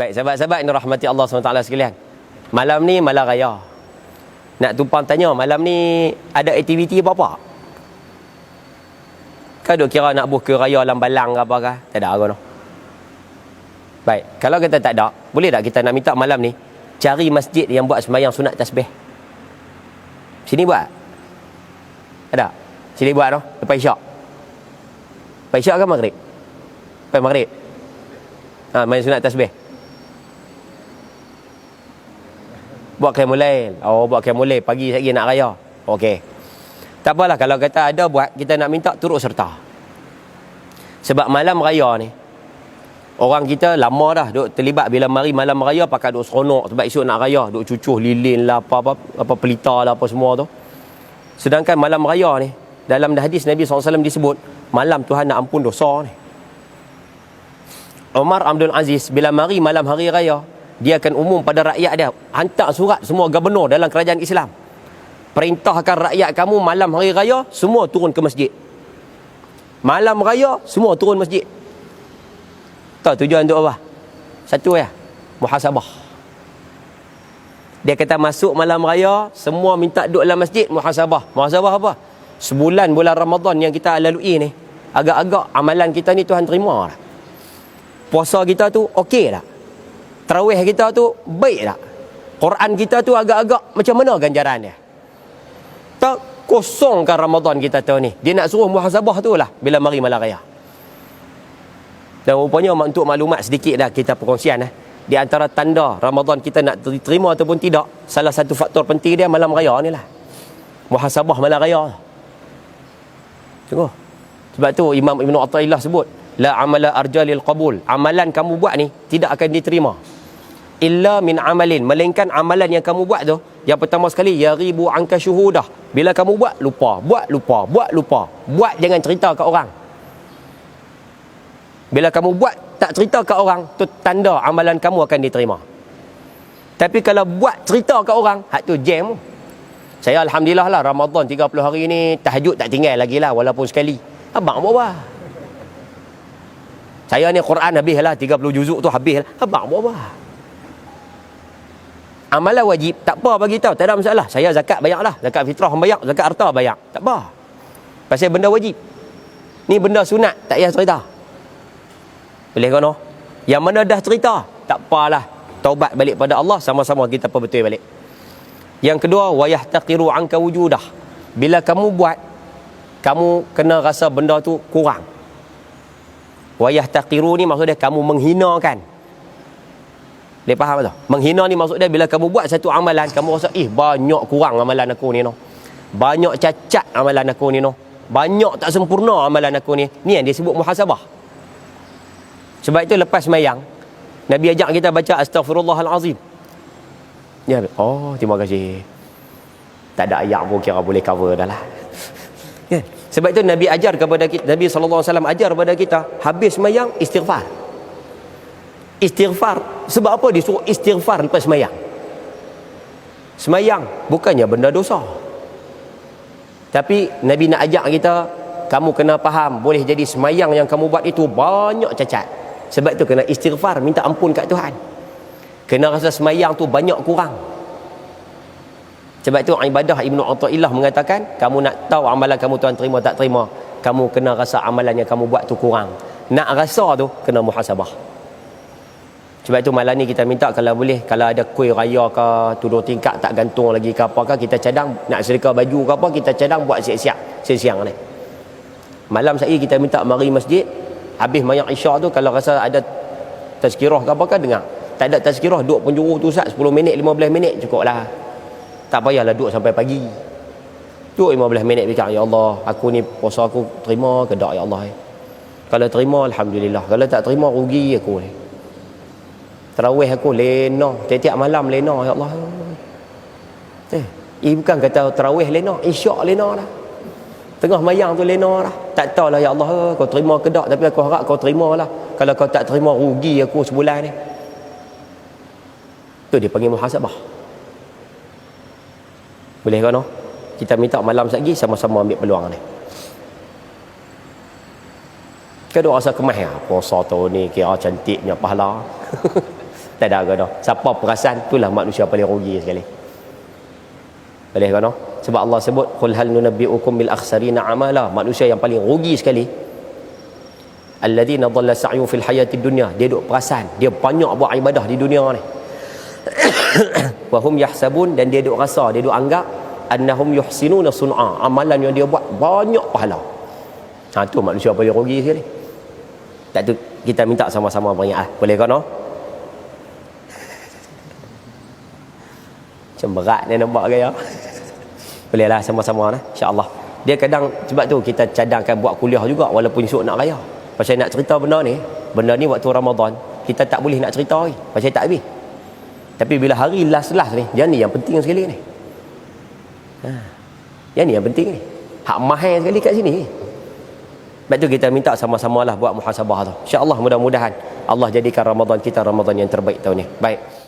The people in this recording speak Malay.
Baik, sahabat-sahabat yang rahmati Allah SWT sekalian. Malam ni malam raya. Nak tumpang tanya, malam ni ada aktiviti apa-apa? Kau duk kira nak buh ke raya lambalang ke apa ke? Tak ada apa no. Baik, kalau kita tak ada, boleh tak kita nak minta malam ni cari masjid yang buat sembahyang sunat tasbih? Sini buat. Ada? Sini buat no, lepas isyak. Lepas isyak ke maghrib? Lepas maghrib? Ha, main sunat tasbih. Buat mulai, Oh, buat mulai Pagi lagi nak raya. Okey. Tak apalah kalau kata ada buat, kita nak minta turut serta. Sebab malam raya ni, orang kita lama dah duk terlibat bila mari malam raya pakai duk seronok sebab esok nak raya, duk cucuh lilin lah, apa, apa, apa pelita lah, apa semua tu. Sedangkan malam raya ni, dalam hadis Nabi SAW disebut, malam Tuhan nak ampun dosa ni. Umar Abdul Aziz, bila mari malam hari raya, dia akan umum pada rakyat dia. Hantar surat semua gubernur dalam kerajaan Islam. Perintahkan rakyat kamu malam hari raya semua turun ke masjid. Malam raya semua turun masjid. Tahu tujuan untuk apa? Satu ya muhasabah. Dia kata masuk malam raya semua minta duduk dalam masjid muhasabah. Muhasabah apa? Sebulan bulan Ramadan yang kita lalui ni agak-agak amalan kita ni Tuhan terima lah. puasa kita tu okey tak Terawih kita tu baik tak? Quran kita tu agak-agak macam mana ganjaran dia? Tak kosongkan Ramadan kita tahu ni. Dia nak suruh muhasabah tu lah bila mari malam raya. Dan rupanya untuk maklumat sedikit dah kita perkongsian eh. Di antara tanda Ramadan kita nak diterima ataupun tidak, salah satu faktor penting dia malam raya ni lah. Muhasabah malam raya. Tengok. Sebab tu Imam Ibn Atta'illah sebut, La amala arjalil qabul. Amalan kamu buat ni tidak akan diterima illa min amalin. Melainkan amalan yang kamu buat tu yang pertama sekali ya ribu angka syuhudah. Bila kamu buat lupa. Buat lupa. Buat lupa. Buat jangan cerita ke orang. Bila kamu buat tak cerita ke orang tu tanda amalan kamu akan diterima. Tapi kalau buat cerita ke orang hak tu jam. Saya alhamdulillah lah Ramadan 30 hari ni tahajud tak tinggal lagi lah walaupun sekali. Abang buat apa? Saya ni Quran habis lah 30 juzuk tu habis lah. Abang buat apa amalan wajib tak apa bagi tahu tak ada masalah. Saya zakat bayarlah zakat fitrah bayar zakat harta bayar tak apa. Pasal benda wajib. Ni benda sunat tak payah cerita. Boleh kan yang mana dah cerita tak apalah. Taubat balik pada Allah sama-sama kita perbetul balik. Yang kedua wayah taqiru anka wujudah. Bila kamu buat kamu kena rasa benda tu kurang. Wayah taqiru ni maksudnya kamu menghinakan dia faham tak? Menghina ni maksud dia bila kamu buat satu amalan, kamu rasa, eh banyak kurang amalan aku ni no. Banyak cacat amalan aku ni no. Banyak tak sempurna amalan aku ni. Ni yang disebut muhasabah. Sebab itu lepas mayang, Nabi ajak kita baca astaghfirullahalazim. Ya, oh terima kasih. Tak ada ayat pun kira boleh cover dah lah. Ya. Sebab itu Nabi ajar kepada kita, Nabi SAW ajar kepada kita, habis mayang istighfar istighfar. Sebab apa? Disuruh istighfar lepas semayang. Semayang bukannya benda dosa. Tapi Nabi nak ajak kita kamu kena faham boleh jadi semayang yang kamu buat itu banyak cacat. Sebab itu kena istighfar minta ampun kat Tuhan. Kena rasa semayang tu banyak kurang. Sebab itu ibadah Ibnu Atta'illah mengatakan kamu nak tahu amalan kamu Tuhan terima tak terima kamu kena rasa amalan yang kamu buat tu kurang. Nak rasa tu kena muhasabah sebab itu malam ni kita minta kalau boleh kalau ada kuih raya ke tudung tingkat tak gantung lagi ke apa ke kita cadang nak sedekah baju ke apa kita cadang buat siap-siap siang-siang ni. Malam saya kita minta mari masjid habis mayang isyak tu kalau rasa ada tazkirah ke apa ke dengar. Tak ada tazkirah duduk penjuru tu Ustaz 10 minit 15 minit cukup lah. Tak payahlah duduk sampai pagi. Duduk 15 minit fikir ya Allah aku ni puasa aku terima ke tak ya Allah. Kalau terima alhamdulillah kalau tak terima rugi aku ni. Terawih aku lena Tiap-tiap malam lena Ya Allah. Eh Eh bukan kata terawih lena Isyak lena lah Tengah mayang tu lena lah Tak tahu lah Ya Allah Kau terima ke tak? Tapi aku harap kau terima lah Kalau kau tak terima Rugi aku sebulan ni. Tu dia panggil muhasabah. Boleh kan no? Kita minta malam lagi Sama-sama ambil peluang ni. Kau rasa kemah. Ya Puasa tu ni Kira cantiknya pahala tak ada kena siapa perasan itulah manusia paling rugi sekali. Boleh kena sebab Allah sebut qul hal nunabbiukum bil akhsarina amala. Manusia yang paling rugi sekali. Alladzina dhalla sa'yu fil hayati dunya. Dia duk perasan. Dia banyak buat ibadah di dunia ni. Wa hum yahsabun. Dan dia duk rasa dia duk anggap annahum yuhsinuna sun'a. Amalan yang dia buat banyak pahala. Ha tu manusia paling rugi sekali. Tak tu kita minta sama-sama banyak ah. Boleh kan no macam berat ni nampak gaya bolehlah sama-sama lah insyaAllah. Dia kadang sebab tu kita cadangkan buat kuliah juga walaupun esok nak raya. Pasal nak cerita benda ni benda ni waktu Ramadan kita tak boleh nak cerita lagi. Pasal tak habis. Tapi bila hari last-last ni yang ni yang penting sekali ni. Ha. yang ni yang penting ni. Hak mahal sekali kat sini. Sebab tu kita minta sama-sama lah buat muhasabah tu. insyaAllah mudah-mudahan Allah jadikan Ramadan kita Ramadan yang terbaik tahun ni. Baik